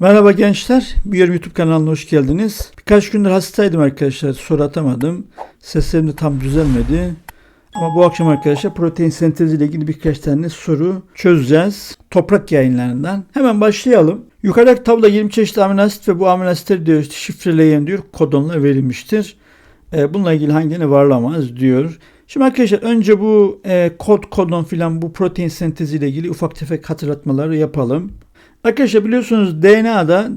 Merhaba gençler. Büyür YouTube kanalına hoş geldiniz. Birkaç gündür hastaydım arkadaşlar. Soru atamadım. Seslerim de tam düzelmedi. Ama bu akşam arkadaşlar protein sentezi ile ilgili birkaç tane soru çözeceğiz. Toprak yayınlarından. Hemen başlayalım. Yukarıdaki tabloda 20 çeşit amino asit ve bu amino asitleri diyor işte şifreleyen diyor kodonla verilmiştir. E, bununla ilgili hangilerini varlamaz diyor. Şimdi arkadaşlar önce bu e, kod kodon filan bu protein sentezi ile ilgili ufak tefek hatırlatmaları yapalım. Arkadaşlar biliyorsunuz DNA'da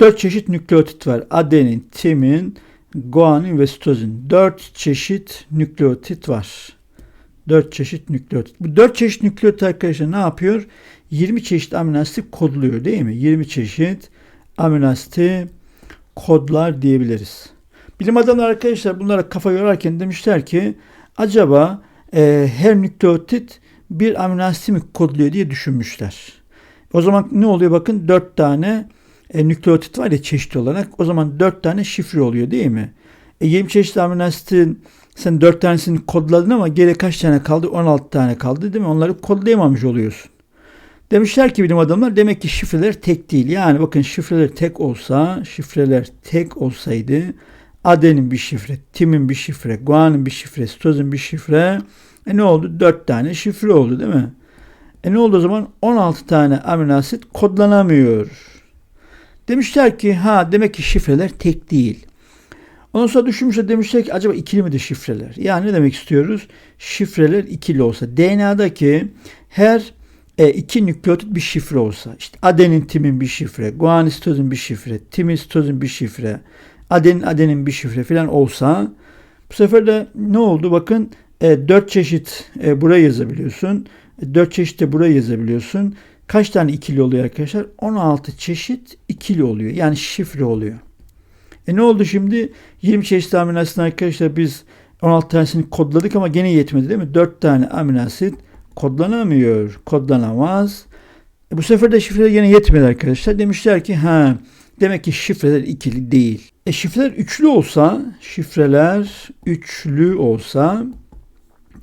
4 çeşit nükleotit var. Adenin, timin, guanin ve sitozin. 4 çeşit nükleotit var. 4 çeşit nükleotit. Bu 4 çeşit nükleotit arkadaşlar ne yapıyor? 20 çeşit amino asit kodluyor değil mi? 20 çeşit amino asiti kodlar diyebiliriz. Bilim adamları arkadaşlar bunlara kafa yorarken demişler ki acaba e, her nükleotit bir amino asit mi kodluyor diye düşünmüşler. O zaman ne oluyor bakın 4 tane e, nükleotit var ya çeşitli olarak. O zaman 4 tane şifre oluyor değil mi? E, 20 çeşit amino asitin sen 4 tanesini kodladın ama geri kaç tane kaldı? 16 tane kaldı değil mi? Onları kodlayamamış oluyorsun. Demişler ki bilim adamlar demek ki şifreler tek değil. Yani bakın şifreler tek olsa, şifreler tek olsaydı adenin bir şifre, timin bir şifre, guanin bir şifre, sitozin bir şifre. E ne oldu? 4 tane şifre oldu değil mi? E ne oldu o zaman? 16 tane amino asit kodlanamıyor. Demişler ki ha demek ki şifreler tek değil. Ondan sonra düşünmüşler demişler ki acaba ikili midir şifreler? Yani ne demek istiyoruz? Şifreler ikili olsa. DNA'daki her e, iki nükleotit bir şifre olsa. işte adenin timin bir şifre, guanin sitozin bir şifre, timin sitozin bir şifre, adenin adenin bir şifre falan olsa bu sefer de ne oldu? Bakın e, 4 çeşit e, buraya yazabiliyorsun. 4 çeşit de buraya yazabiliyorsun. Kaç tane ikili oluyor arkadaşlar? 16 çeşit ikili oluyor. Yani şifre oluyor. E ne oldu şimdi? 20 çeşit amino asit arkadaşlar biz 16 tanesini kodladık ama gene yetmedi değil mi? 4 tane amino asit kodlanamıyor. Kodlanamaz. E bu sefer de şifreler gene yetmedi arkadaşlar. Demişler ki ha demek ki şifreler ikili değil. E şifreler üçlü olsa, şifreler üçlü olsa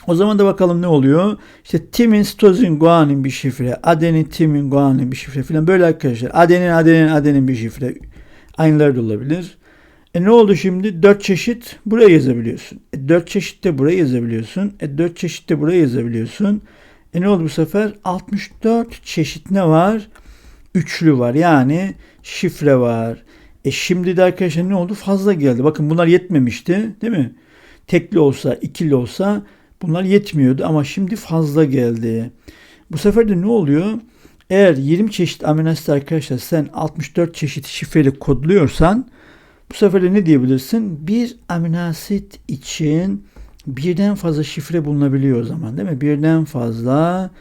o zaman da bakalım ne oluyor? İşte timin, sitozin, guanin bir şifre, adenin, timin, guanin bir şifre falan böyle arkadaşlar. Adenin, adenin, adenin bir şifre. Aynıları da olabilir. E ne oldu şimdi? 4 çeşit buraya yazabiliyorsun. E 4 çeşit de buraya yazabiliyorsun. E 4 çeşit de buraya yazabiliyorsun. E ne oldu bu sefer? 64 çeşit ne var? Üçlü var. Yani şifre var. E şimdi de arkadaşlar ne oldu? Fazla geldi. Bakın bunlar yetmemişti. Değil mi? Tekli olsa, ikili olsa Bunlar yetmiyordu ama şimdi fazla geldi. Bu sefer de ne oluyor? Eğer 20 çeşit amino asit arkadaşlar sen 64 çeşit şifreli kodluyorsan bu sefer de ne diyebilirsin? Bir amino asit için birden fazla şifre bulunabiliyor o zaman değil mi? Birden fazla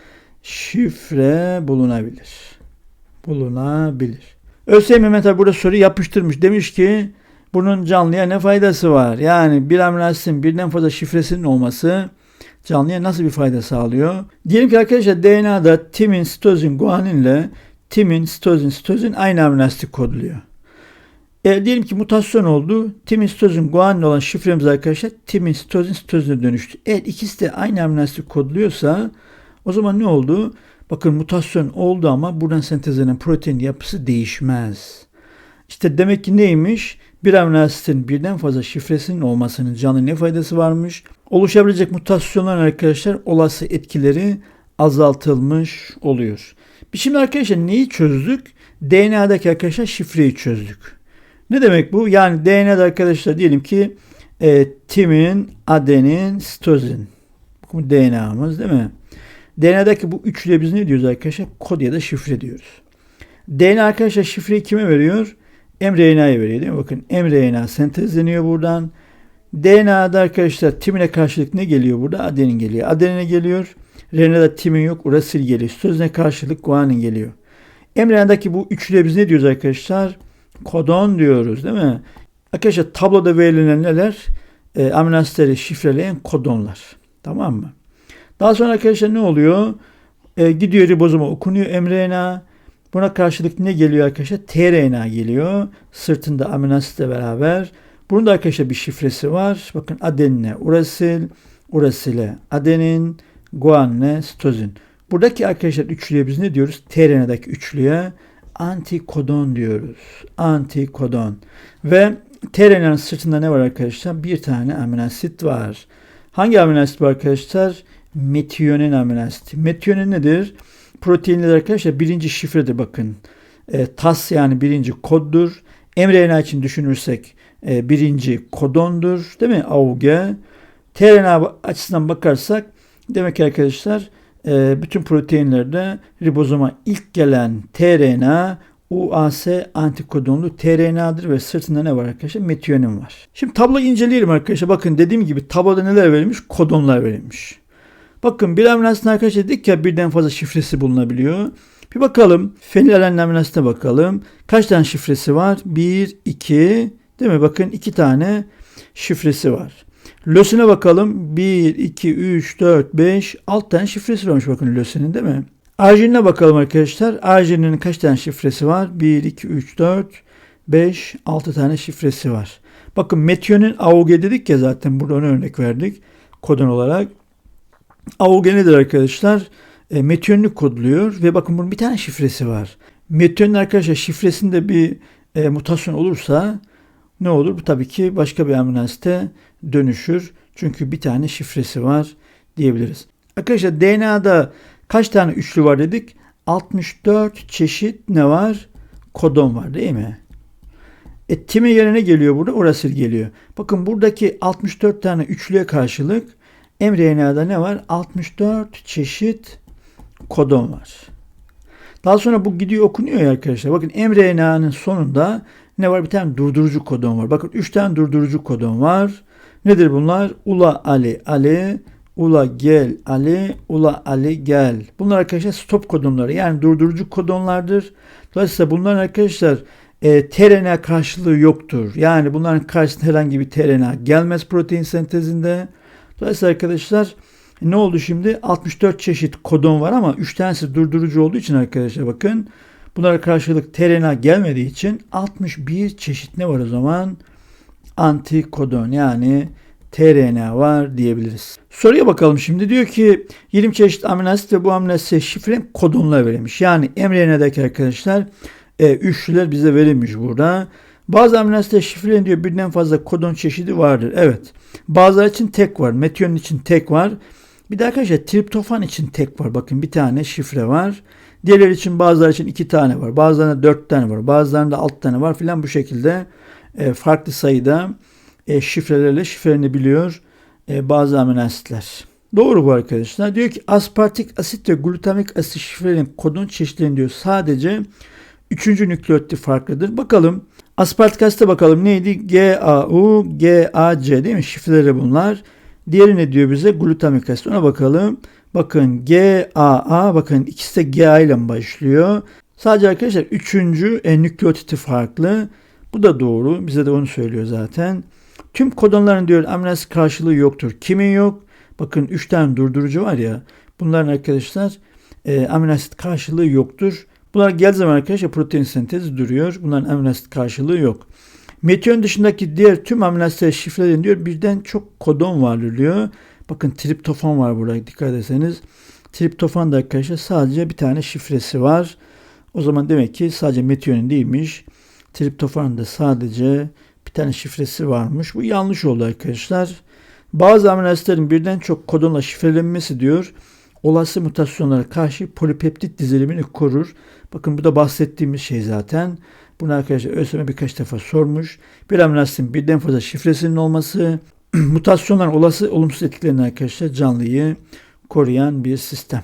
şifre bulunabilir. Bulunabilir. ÖSYM Mehmet burada soru yapıştırmış. Demiş ki bunun canlıya ne faydası var? Yani bir amino asitin birden fazla şifresinin olması canlıya nasıl bir fayda sağlıyor? Diyelim ki arkadaşlar DNA'da timin, sitozin, guanin ile timin, sitozin, sitozin aynı amino asit kodluyor. E, diyelim ki mutasyon oldu. Timin, sitozin, guanin olan şifremiz arkadaşlar timin, sitozin, sitozine dönüştü. Eğer ikisi de aynı amino asit kodluyorsa o zaman ne oldu? Bakın mutasyon oldu ama buradan sentezlenen protein yapısı değişmez. İşte demek ki neymiş? Bir amino asitin birden fazla şifresinin olmasının canlı ne faydası varmış? Oluşabilecek mutasyonlar arkadaşlar olası etkileri azaltılmış oluyor. Biz şimdi arkadaşlar neyi çözdük? DNA'daki arkadaşlar şifreyi çözdük. Ne demek bu? Yani DNA'da arkadaşlar diyelim ki e, timin, adenin, sitozin. Bu DNA'mız değil mi? DNA'daki bu üçlüye biz ne diyoruz arkadaşlar? Kod ya da şifre diyoruz. DNA arkadaşlar şifreyi kime veriyor? mRNA'ya veriyor? Bakın mRNA sentezleniyor buradan. DNA'da arkadaşlar timine karşılık ne geliyor burada? Adenin geliyor. Adenine geliyor. RNA'da timin yok. Urasil geliyor. Sözüne karşılık guanin geliyor. mRNA'daki bu üçlüye biz ne diyoruz arkadaşlar? Kodon diyoruz değil mi? Arkadaşlar tabloda verilen neler? E, amino şifreleyen kodonlar. Tamam mı? Daha sonra arkadaşlar ne oluyor? E, gidiyor ribozoma okunuyor mRNA. Buna karşılık ne geliyor arkadaşlar? tRNA geliyor. Sırtında amino asitle beraber. Bunun da arkadaşlar bir şifresi var. Bakın adenine urasil, urasile adenin, guanine sitozin. Buradaki arkadaşlar üçlüye biz ne diyoruz? tRNA'daki üçlüye Antikodon diyoruz. Antikodon. Ve tRNA'nın sırtında ne var arkadaşlar? Bir tane amino asit var. Hangi amino asit var arkadaşlar? Metiyonin amino asiti. Metiyonin nedir? Proteinler arkadaşlar birinci şifredir bakın. E, TAS yani birinci koddur. mRNA için düşünürsek e, birinci kodondur. Değil mi? AUG. tRNA açısından bakarsak demek ki arkadaşlar e, bütün proteinlerde ribozoma ilk gelen tRNA UAS antikodonlu tRNA'dır ve sırtında ne var arkadaşlar? Metiyonin var. Şimdi tablo inceleyelim arkadaşlar. Bakın dediğim gibi tabloda neler verilmiş? Kodonlar verilmiş. Bakın bir asit arkadaşlar dedik ya birden fazla şifresi bulunabiliyor. Bir bakalım. Fenilalen amino asitine bakalım. Kaç tane şifresi var? 1, 2, değil mi? Bakın 2 tane şifresi var. Lösine bakalım. 1, 2, 3, 4, 5, 6 tane şifresi varmış bakın lösinin değil mi? Arginine bakalım arkadaşlar. Argininin kaç tane şifresi var? 1, 2, 3, 4, 5, 6 tane şifresi var. Bakın metiyonin AUG dedik ya zaten burada ona örnek verdik kodon olarak. AUG nedir arkadaşlar? E, metiyonunu kodluyor ve bakın bunun bir tane şifresi var. Metiyonin arkadaşlar şifresinde bir e, mutasyon olursa ne olur? Bu tabii ki başka bir amino asite dönüşür. Çünkü bir tane şifresi var diyebiliriz. Arkadaşlar DNA'da kaç tane üçlü var dedik? 64 çeşit ne var? Kodon var değil mi? E, timin yerine geliyor burada? Urasil geliyor. Bakın buradaki 64 tane üçlüye karşılık mRNA'da ne var? 64 çeşit kodon var. Daha sonra bu gidiyor okunuyor ya arkadaşlar. Bakın mRNA'nın sonunda ne var? Bir tane durdurucu kodon var. Bakın 3 tane durdurucu kodon var. Nedir bunlar? Ula Ali Ali, Ula gel Ali, Ula Ali gel. Bunlar arkadaşlar stop kodonları yani durdurucu kodonlardır. Dolayısıyla bunların arkadaşlar e, tRNA karşılığı yoktur. Yani bunların karşısında herhangi bir tRNA gelmez protein sentezinde. Dolayısıyla arkadaşlar ne oldu şimdi? 64 çeşit kodon var ama 3 tanesi durdurucu olduğu için arkadaşlar bakın. Bunlara karşılık tRNA gelmediği için 61 çeşit ne var o zaman? Antikodon yani tRNA var diyebiliriz. Soruya bakalım şimdi. Diyor ki 20 çeşit amino asit ve bu amino asit şifre kodonlar verilmiş. Yani mRNA'daki arkadaşlar e, üçlüler bize verilmiş burada. Bazı amino asitler şifrelerin diyor birden fazla kodon çeşidi vardır. Evet. Bazıları için tek var. Metiyon için tek var. Bir de arkadaşlar triptofan için tek var. Bakın bir tane şifre var. Diğerleri için bazıları için iki tane var. Bazılarında dört tane var. Bazılarında alt tane var filan bu şekilde e, farklı sayıda e, şifrelerle şifrelenebiliyor e, bazı amino asitler. Doğru bu arkadaşlar. Diyor ki aspartik asit ve glutamik asit şifrelerin kodon çeşitlerini diyor sadece üçüncü nükleotit farklıdır. Bakalım aspartik asite bakalım neydi? GAU, GAC değil mi? Şifreleri bunlar. Diğeri ne diyor bize? Glutamik asit. Ona bakalım. Bakın GAA bakın ikisi de GA ile başlıyor. Sadece arkadaşlar üçüncü e, nükleotiti farklı. Bu da doğru. Bize de onu söylüyor zaten. Tüm kodonların diyor amino asit karşılığı yoktur. Kimin yok? Bakın 3 tane durdurucu var ya. Bunların arkadaşlar e, amino asit karşılığı yoktur. Bunlar geldiği zaman arkadaşlar protein sentezi duruyor. Bunların amino asit karşılığı yok. Metiyon dışındaki diğer tüm amino asitler şifrelerin diyor birden çok kodon var diyor. Bakın triptofan var burada dikkat ederseniz. Triptofan da arkadaşlar sadece bir tane şifresi var. O zaman demek ki sadece metiyonin değilmiş. Triptofanın da sadece bir tane şifresi varmış. Bu yanlış oldu arkadaşlar. Bazı amino asitlerin birden çok kodonla şifrelenmesi diyor. Olası mutasyonlara karşı polipeptit dizilimini korur. Bakın bu da bahsettiğimiz şey zaten. Bunu arkadaşlar ÖSYM birkaç defa sormuş. Bir amino asitin birden fazla şifresinin olması mutasyonların olası olumsuz etkilerini arkadaşlar canlıyı koruyan bir sistem.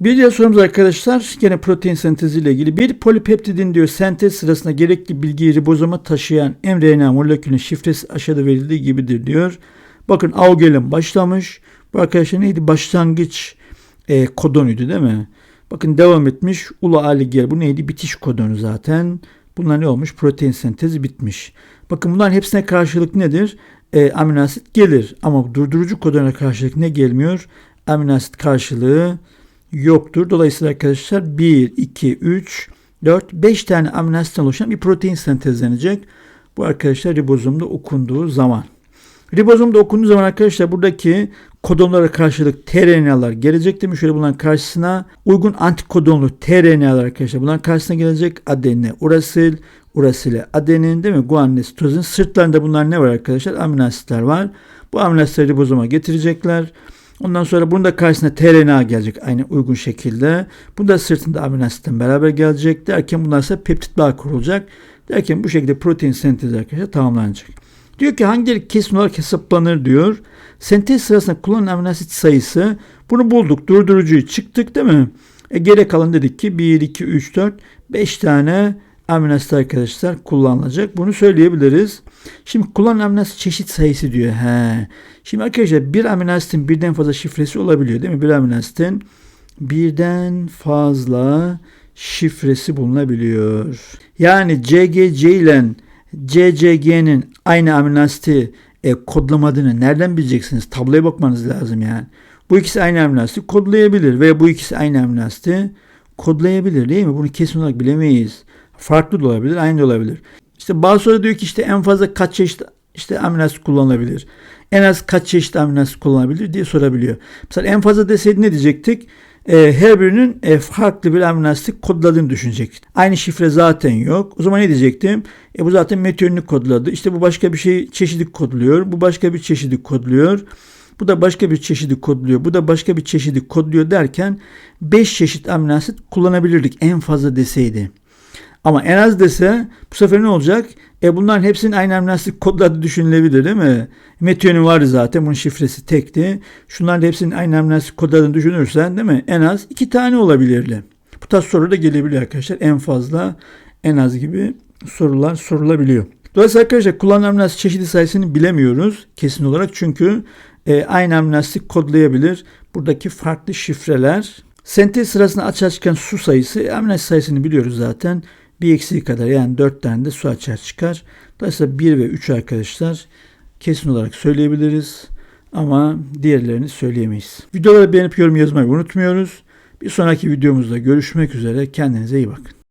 Bir diğer sorumuz arkadaşlar gene protein senteziyle ilgili. Bir polipeptidin diyor sentez sırasında gerekli bilgiyi ribozoma taşıyan mRNA molekülünün şifresi aşağıda verildiği gibidir diyor. Bakın Augel'in başlamış. Bu arkadaşlar neydi? Başlangıç e, kodonuydu değil mi? Bakın devam etmiş. Ula Ali gel. Bu neydi? Bitiş kodonu zaten. Bunlar ne olmuş? Protein sentezi bitmiş. Bakın bunların hepsine karşılık nedir? E, amino asit gelir. Ama durdurucu kodona karşılık ne gelmiyor? Amino asit karşılığı yoktur. Dolayısıyla arkadaşlar 1, 2, 3, 4, 5 tane amino asitten oluşan bir protein sentezlenecek. Bu arkadaşlar ribozomda okunduğu zaman. Ribozomda okunduğu zaman arkadaşlar buradaki kodonlara karşılık tRNA'lar gelecek demiş. Şöyle bunların karşısına uygun antikodonlu tRNA'lar arkadaşlar. Bunların karşısına gelecek adenine urasil, urasile adenin değil mi? Guanine sitozin. Sırtlarında bunlar ne var arkadaşlar? Amino asitler var. Bu amino asitleri ribozoma getirecekler. Ondan sonra bunun da karşısına tRNA gelecek aynı uygun şekilde. Bu da sırtında amino asitten beraber gelecek. Derken bunlar ise peptit bağ kurulacak. Derken bu şekilde protein sentezi arkadaşlar tamamlanacak. Diyor ki hangileri kesin olarak hesaplanır diyor. Sentez sırasında kullanılan amino asit sayısı bunu bulduk. Durdurucuyu çıktık değil mi? E geri kalan dedik ki 1, 2, 3, 4, 5 tane amino asit arkadaşlar kullanılacak. Bunu söyleyebiliriz. Şimdi kullanılan amino asit çeşit sayısı diyor. He. Şimdi arkadaşlar bir amino asitin birden fazla şifresi olabiliyor değil mi? Bir amino asitin birden fazla şifresi bulunabiliyor. Yani CGC ile CCG'nin aynı amino asiti e, kodlamadığını nereden bileceksiniz? Tabloya bakmanız lazım yani. Bu ikisi aynı amino asiti kodlayabilir veya bu ikisi aynı amino asiti kodlayabilir değil mi? Bunu kesin olarak bilemeyiz. Farklı da olabilir, aynı da olabilir. İşte bazı soru diyor ki işte en fazla kaç çeşit işte amino asit kullanılabilir? En az kaç çeşit amino asit kullanılabilir diye sorabiliyor. Mesela en fazla deseydi ne diyecektik? E, her birinin e, farklı bir amino asit kodladığını düşünecek. Aynı şifre zaten yok. O zaman ne diyecektim? E, bu zaten metionini kodladı. İşte bu başka bir şey çeşidi kodluyor. Bu başka bir çeşidi kodluyor. Bu da başka bir çeşidi kodluyor. Bu da başka bir çeşidi kodluyor derken 5 çeşit amino kullanabilirdik en fazla deseydi. Ama en az dese bu sefer ne olacak? E bunların hepsinin aynı amino asit kodladığı düşünülebilir değil mi? Metionin vardı zaten bunun şifresi tekti. Şunların hepsinin aynı amino asit kodladığını düşünürsen değil mi? En az iki tane olabilirdi. Bu tarz soru da gelebiliyor arkadaşlar. En fazla en az gibi sorular sorulabiliyor. Dolayısıyla arkadaşlar kullanılan amino asit çeşidi sayısını bilemiyoruz kesin olarak. Çünkü e, aynı amino asit kodlayabilir. Buradaki farklı şifreler. Sentez sırasında açığa çıkan su sayısı asit sayısını biliyoruz zaten bir eksiği kadar yani 4 tane de su açığa çıkar. Dolayısıyla 1 ve 3 arkadaşlar kesin olarak söyleyebiliriz ama diğerlerini söyleyemeyiz. Videoları beğenip yorum yazmayı unutmuyoruz. Bir sonraki videomuzda görüşmek üzere. Kendinize iyi bakın.